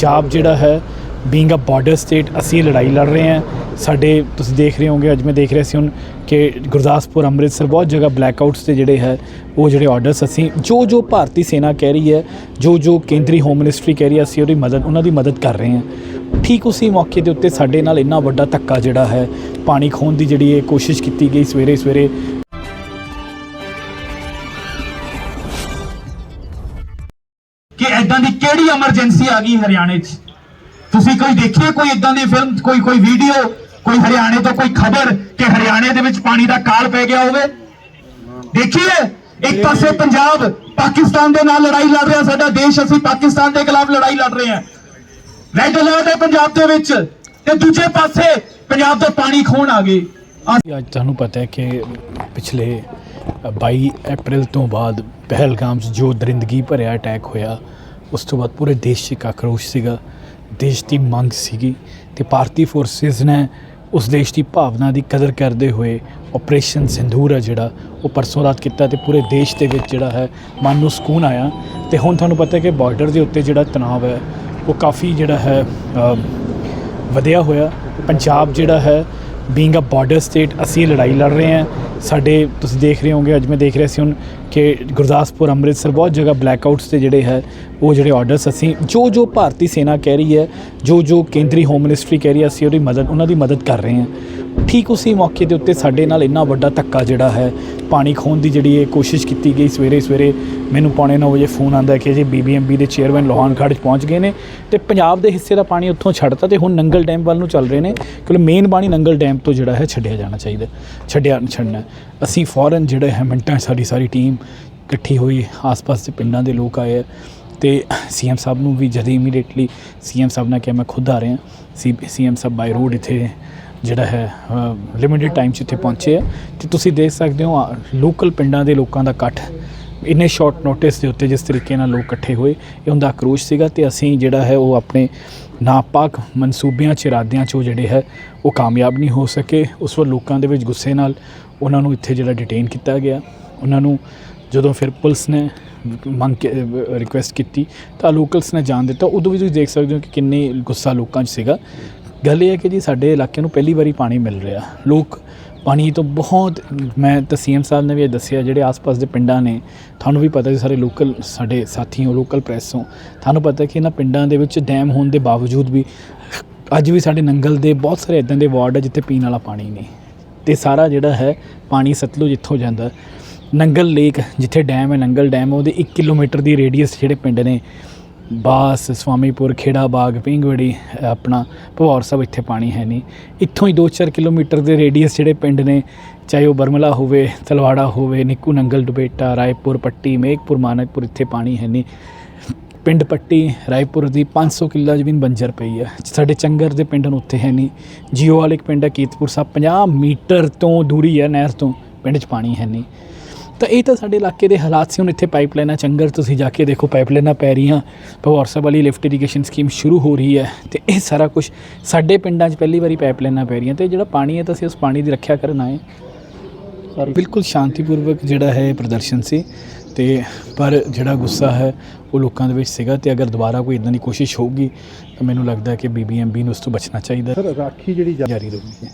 ਪੰਜਾਬ ਜਿਹੜਾ ਹੈ being a border state ਅਸੀਂ ਲੜਾਈ ਲੜ ਰਹੇ ਹਾਂ। ਸਾਡੇ, ਤੁਸੀਂ ਦੇਖ ਰਹੇ ਹੋਗੇ ਅੱਜ ਮੈਂ ਦੇਖ ਰਿਹਾ ਸੀ ਹੁਣ ਕਿ ਗੁਰਦਾਸਪੁਰ, ਅੰਮ੍ਰਿਤਸਰ ਬਹੁਤ ਜਗ੍ਹਾ ਬਲੈਕਆਊਟਸ ਤੇ ਜਿਹੜੇ ਹੈ, ਉਹ ਜਿਹੜੇ ਆਰਡਰਸ ਅਸੀਂ, ਜੋ ਜੋ ਭਾਰਤੀ ਸੈਨਾ ਕਹਿ ਰਹੀ ਹੈ, ਜੋ ਜੋ ਕੇਂਦਰੀ ਹੋਮ ਮਿਨਿਸਟਰੀ ਕਹਿ ਰਹੀ ਹੈ, ਅਸੀਂ ਉਹਦੀ ਮਦਦ, ਉਹਨਾਂ ਦੀ ਮਦਦ ਕਰ ਰਹੇ ਹਾਂ। ਠੀਕ ਉਸੇ ਮੌਕੇ ਦੇ ਉੱਤੇ ਸਾਡੇ ਨਾਲ ਇੰਨਾ ਵੱਡਾ ਧੱਕਾ ਜਿਹੜਾ ਹੈ, ਪਾਣੀ ਖੋਣ ਦੀ ਜਿਹੜੀ ਇਹ ਕੋਸ਼ਿਸ਼ ਕੀਤੀ ਗਈ ਸਵੇਰੇ ਸਵੇਰੇ ਕਿਹੜੀ ਐਮਰਜੈਂਸੀ ਆ ਗਈ ਹਰਿਆਣੇ 'ਚ? ਤੁਸੀਂ ਕੋਈ ਦੇਖਿਆ ਕੋਈ ਐਦਾਂ ਦੀ ਫਿਲਮ ਕੋਈ ਕੋਈ ਵੀਡੀਓ ਕੋਈ ਹਰਿਆਣੇ ਤੋਂ ਕੋਈ ਖਬਰ ਕਿ ਹਰਿਆਣੇ ਦੇ ਵਿੱਚ ਪਾਣੀ ਦਾ ਕਾਲ ਪੈ ਗਿਆ ਹੋਵੇ? ਦੇਖੀਏ, ਇੱਕ ਪਾਸੇ ਪੰਜਾਬ, ਪਾਕਿਸਤਾਨ ਦੇ ਨਾਲ ਲੜਾਈ ਲੜ ਰਿਹਾ ਸਾਡਾ ਦੇਸ਼, ਅਸੀਂ ਪਾਕਿਸਤਾਨ ਦੇ ਖਿਲਾਫ ਲੜਾਈ ਲੜ ਰਹੇ ਹਾਂ। ਰੈੱਡ ਅਲਰਟ ਹੈ ਪੰਜਾਬ ਦੇ ਵਿੱਚ। ਤੇ ਦੂਜੇ ਪਾਸੇ ਪੰਜਾਬ ਤੋਂ ਪਾਣੀ ਖੋਣ ਆ ਗਏ। ਅੱਜ ਤੁਹਾਨੂੰ ਪਤਾ ਹੈ ਕਿ ਪਿਛਲੇ 22 ਅਪ੍ਰੈਲ ਤੋਂ ਬਾਅਦ ਪਹਿਲਗਾਮ 'ਚ ਜੋ ਦਰਿੰਦਗੀ ਭਰਿਆ ਅਟੈਕ ਹੋਇਆ ਉਸ ਤੋਂ ਬਾਅਦ ਪੂਰੇ ਦੇਸ਼ 'ਚ ਇੱਕ ਆਕਰੋਸ਼ ਸੀਗਾ। ਦੇਸ਼ ਦੀ ਮੰਗ ਸੀਗੀ ਤੇ ਭਾਰਤੀ ਫੋਰਸਿਸ ਨੇ ਉਸ ਦੇਸ਼ ਦੀ ਭਾਵਨਾ ਦੀ ਕਦਰ ਕਰਦੇ ਹੋਏ ਆਪਰੇਸ਼ਨ ਸਿੰਧੂਰ ਹੈ ਜਿਹੜਾ ਉਹ ਪਰਸੋਂ ਰਾਤ ਕੀਤਾ ਤੇ ਪੂਰੇ ਦੇਸ਼ ਦੇ ਵਿੱਚ ਜਿਹੜਾ ਹੈ ਮਨ ਨੂੰ ਸਕੂਨ ਆਇਆ। ਤੇ ਹੁਣ ਤੁਹਾਨੂੰ ਪਤਾ ਹੈ ਕਿ ਬਾਰਡਰ ਦੇ ਉੱਤੇ ਜਿਹੜਾ ਤਣਾਅ ਹੈ ਉਹ ਕਾਫੀ ਜਿਹੜਾ ਹੈ ਅ, ਵਧਿਆ ਹੋਇਆ। ਪੰਜਾਬ ਜਿਹੜਾ ਹੈ ਬੀਇੰਗ ਅ ਬਾਰਡਰ ਸਟੇਟ ਅਸੀਂ ਲੜਾਈ ਲੜ ਰਹੇ ਹਾਂ। ਸਾਡੇ, ਤੁਸੀਂ ਦੇਖ ਰਹੇ ਹੋਗੇ ਅੱਜ ਮੈਂ ਦੇਖ ਰਿਹਾ ਸੀ ਹੁਣ ਕਿ ਗੁਰਦਾਸਪੁਰ, ਅੰਮ੍ਰਿਤਸਰ ਬਹੁਤ ਜਗ੍ਹਾ ਬਲੈਕ ਆਊਟਸ ਤੇ ਜਿਹੜੇ ਹੈ, ਉਹ ਜਿਹੜੇ ਆਰਡਰਸ ਅਸੀਂ, ਜੋ ਜੋ ਭਾਰਤੀ ਸੈਨਾ ਕਹਿ ਰਹੀ ਹੈ, ਜੋ ਜੋ ਕੇਂਦਰੀ ਹੋਮ ਮਿਨਿਸਟਰੀ ਕਹਿ ਰਹੀ ਹੈ, ਅਸੀਂ ਉਹਦੀ ਮਦਦ, ਉਹਨਾਂ ਦੀ ਮਦਦ ਕਰ ਰਹੇ ਹਾਂ। ਠੀਕ ਉਸੇ ਮੌਕੇ ਦੇ ਉੱਤੇ ਸਾਡੇ ਨਾਲ ਇੰਨਾ ਵੱਡਾ ਧੱਕਾ ਜਿਹੜਾ ਹੈ, ਪਾਣੀ ਖੋਣ ਦੀ ਜਿਹੜੀ ਇਹ ਕੋਸ਼ਿਸ਼ ਕੀਤੀ ਗਈ ਸਵੇਰੇ ਸਵੇਰੇ ਮੈਨੂੰ ਪੌਣੇ 9 ਵਜੇ ਫੋਨ ਆਂਦਾ ਕਿ ਜੀ ਬੀਬੀਐਮਬੀ ਦੇ ਚੇਅਰਮੈਨ ਲੋਹਾਨ ਖੜ੍ਹ 'ਚ ਪਹੁੰਚ ਗਏ ਨੇ ਤੇ ਪੰਜਾਬ ਦੇ ਹਿੱਸੇ ਦਾ ਪਾਣੀ ਉੱਥੋਂ ਛੱਡਤਾ ਤੇ ਹੁਣ ਨੰਗਲ ਡੈਮ ਵੱਲ ਨੂੰ ਚੱਲ ਰਹੇ ਨੇ ਕਿਉਂਕਿ ਮੇਨ ਪਾਣੀ ਨੰਗਲ ਡੈਮ ਤੋਂ ਜਿਹੜਾ ਹੈ ਛੱਡਿਆ ਜਾਣਾ ਚਾਹੀਦਾ, ਛੱਡਿਆ ਛੱਡਣਾ ਅਸੀਂ ਫੌਰਨ ਜਿਹੜੇ ਹੈ ਮਿੰਟਾਂ 'ਚ ਸਾਡੀ ਸਾਰੀ ਟੀਮ ਇਕੱਠੀ ਹੋਈ, ਆਸ-ਪਾਸ ਦੇ ਪਿੰਡਾਂ ਦੇ ਲੋਕ ਆਏ ਆ ਤੇ ਸੀਐਮ ਸਾਹਿਬ ਨੂੰ ਵੀ ਜਦ ਇਮੀਡੀਏਟਲੀ ਸੀਐਮ ਸਾਹਿਬ ਨੇ ਕਿਹਾ ਮੈਂ ਖੁਦ ਆ ਰਿਹਾ ਸੀ ਸੀਐਮ ਸਾਹਿਬ ਬਾਈ ਰੋਡ ਇੱਥੇ ਜਿਹੜਾ ਹੈ ਲਿਮਿਟਿਡ ਟਾਈਮ 'ਚ ਇੱਥੇ ਪਹੁੰਚੇ ਆ। ਤੇ ਤੁਸੀਂ ਦੇਖ ਸਕਦੇ ਹੋ ਲੋਕਲ ਪਿੰਡਾਂ ਦੇ ਲੋਕਾਂ ਦਾ ਇਕੱਠ ਇੰਨੇ ਸ਼ਾਰਟ ਨੋਟਿਸ ਦੇ ਉੱਤੇ ਜਿਸ ਤਰੀਕੇ ਨਾਲ ਲੋਕ ਇਕੱਠੇ ਹੋਏ, ਇਹ ਹੁੰਦਾ ਆਕਰੋਸ਼ ਸੀਗਾ ਤੇ ਅਸੀਂ ਜਿਹੜਾ ਹੈ ਉਹ ਆਪਣੇ ਨਾਪਾਕ ਮਨਸੂਬਿਆਂ ਚ, ਇਰਾਦਿਆਂ ਚ ਉਹ ਜਿਹੜੇ ਹੈ, ਉਹ ਕਾਮਯਾਬ ਨਹੀਂ ਹੋ ਸਕੇ। ਉਸ ਵਾਰ ਲੋਕਾਂ ਦੇ ਵਿੱਚ ਗੁੱਸੇ ਨਾਲ ਉਹਨਾਂ ਨੂੰ ਇੱਥੇ ਜਿਹੜਾ ਡਿਟੇਨ ਕੀਤਾ ਗਿਆ। ਉਹਨਾਂ ਨੂੰ ਜਦੋਂ ਫਿਰ ਪੁਲਿਸ ਨੇ ਮੰਗ ਰਿਕੁਐਸਟ ਕੀਤੀ, ਤਾਂ ਲੋਕਲਸ ਨੇ ਜਾਣ ਦਿੱਤਾ। ਉਦੋਂ ਵੀ ਤੁਸੀਂ ਦੇਖ ਸਕਦੇ ਹੋ ਕਿ ਕਿੰਨੇ ਗੁੱਸਾ ਲੋਕਾਂ 'ਚ ਸੀਗਾ। ਗੱਲ ਇਹ ਹੈ ਕਿ ਜੀ ਸਾਡੇ ਇਲਾਕੇ ਨੂੰ ਪਹਿਲੀ ਵਾਰੀ ਪਾਣੀ ਮਿਲ ਰਿਹਾ। ਲੋਕ ਪਾਣੀ ਤੋਂ ਬਹੁਤ, ਮੈਂ ਤਾਂ ਸੀਐਮ ਸਾਹਿਬ ਨੇ ਵੀ ਇਹ ਦੱਸਿਆ, ਜਿਹੜੇ ਆਸ-ਪਾਸ ਦੇ ਪਿੰਡਾਂ ਨੇ, ਤੁਹਾਨੂੰ ਵੀ ਪਤਾ ਜੀ ਸਾਰੇ ਲੋਕਲ ਸਾਡੇ ਸਾਥੀ ਹੋ ਲੋਕਲ ਪ੍ਰੈਸ ਹੋ, ਤੁਹਾਨੂੰ ਪਤਾ ਕਿ ਇਹਨਾਂ ਪਿੰਡਾਂ ਦੇ ਵਿੱਚ ਡੈਮ ਹੋਣ ਦੇ ਬਾਵਜੂਦ ਵੀ ਅੱਜ ਵੀ ਸਾਡੇ ਨੰਗਲ ਦੇ ਬਹੁਤ ਸਾਰੇ ਇਦਾਂ ਦੇ ਵਾਰਡ ਹੈ ਜਿੱਥੇ ਪੀਣ ਵਾਲਾ ਪਾਣੀ ਨਹੀਂ। ਤੇ ਸਾਰਾ ਜਿਹੜਾ ਹੈ, ਪਾਣੀ ਸਤਲੁਜ ਇੱਥੋਂ ਜਾਂਦਾ, ਨੰਗਲ ਲੇਕ ਜਿੱਥੇ ਡੈਮ ਹੈ, ਨੰਗਲ ਡੈਮ ਉਹਦੇ 1 ਕਿਲੋਮੀਟਰ ਦੀ ਰੇਡੀਅਸ ਜਿਹੜੇ ਪਿੰਡ ਨੇ ਬਾਸ, ਸਵਾਮੀਪੁਰ, ਖੇੜਾ ਬਾਗ, ਪਿੰਗਵੜੀ, ਆਪਣਾ ਭਵੌਰ ਸਾਹਿਬ, ਇੱਥੇ ਪਾਣੀ ਹੈ ਨਹੀਂ। ਇੱਥੋਂ ਹੀ 2-4 ਕਿਲੋਮੀਟਰ ਦੇ ਰੇਡੀਅਸ ਜਿਹੜੇ ਪਿੰਡ ਨੇ, ਚਾਹੇ ਉਹ ਬਰਮਲਾ ਹੋਵੇ, ਤਲਵਾੜਾ ਹੋਵੇ, ਨਿੱਕੂ ਨੰਗਲ ਡੁਬੇਟਾ ਰਾਏਪੁਰ, ਪੱਟੀ, ਮੇਘਪੁਰ, ਮਾਨਕਪੁਰ, ਇੱਥੇ ਪਾਣੀ ਹੈ ਨਹੀਂ। ਪਿੰਡ ਪੱਟੀ, ਰਾਏਪੁਰ ਦੀ 500 ਕਿੱਲਾ ਜ਼ਮੀਨ ਬੰਜਰ ਪਈ ਹੈ। ਸਾਡੇ ਚੰਗਰ ਦੇ ਪਿੰਡ ਨੂੰ ਉੱਥੇ ਹੈ ਨਹੀਂ। ਜੀਓ ਵਾਲੇ ਇੱਕ ਪਿੰਡ ਹੈ ਕੀਤਪੁਰ ਸਾਹਿਬ 50 ਮੀਟਰ ਤੋਂ ਦੂਰੀ ਹੈ, ਨਹਿਰ ਤੋਂ। ਪਿੰਡ 'ਚ ਪਾਣੀ ਹੈ ਨਹੀਂ। ਤਾਂ ਇਹ ਤਾਂ ਸਾਡੇ ਇਲਾਕੇ ਦੇ ਹਾਲਾਤ ਸੀ। ਹੁਣ ਇੱਥੇ ਪਾਈਪਲਾਈਨਾਂ ਚੰਗਰ ਤੁਸੀਂ ਜਾ ਕੇ ਦੇਖੋ ਪਾਈਪਲਾਈਨਾਂ ਪੈ ਰਹੀਆਂ। ਭਵੌਰਸਾ ਵਾਲੀ ਲਿਫਟ ਇਰੀਗੇਸ਼ਨ ਸਕੀਮ ਸ਼ੁਰੂ ਹੋ ਰਹੀ ਹੈ ਤੇ ਇਹ ਸਾਰਾ ਕੁਝ ਸਾਡੇ ਪਿੰਡਾਂ 'ਚ ਪਹਿਲੀ ਵਾਰੀ ਪਾਈਪਲਾਈਨਾਂ ਪੈ ਰਹੀਆਂ ਤੇ ਜਿਹੜਾ ਪਾਣੀ ਹੈ ਤਾਂ ਅਸੀਂ ਉਸ ਪਾਣੀ ਦੀ ਰੱਖਿਆ ਕਰਨ ਆਏ। ਪਰ ਬਿਲਕੁਲ ਸ਼ਾਂਤੀਪੂਰਵਕ ਜਿਹੜਾ ਹੈ ਪ੍ਰਦਰਸ਼ਨ ਸੀ ਤੇ ਪਰ ਜਿਹੜਾ ਗੁੱਸਾ ਹੈ ਉਹ ਲੋਕਾਂ ਦੇ ਵਿੱਚ ਸੀਗਾ ਤੇ ਅਗਰ ਦੁਬਾਰਾ ਕੋਈ ਇਦਾਂ ਦੀ ਕੋਸ਼ਿਸ਼ ਹੋਊਗੀ ਤਾਂ ਮੈਨੂੰ ਲੱਗਦਾ ਹੈ ਕਿ ਬੀਬੀਐਮਬੀ ਨੂੰ ਉਸ ਤੋਂ ਬਚਣਾ ਚਾਹੀਦਾ ਸਰ ਰਾਖੀ ਜਿਹੜੀ ਜਾਰੀ ਰਹੂਗੀ।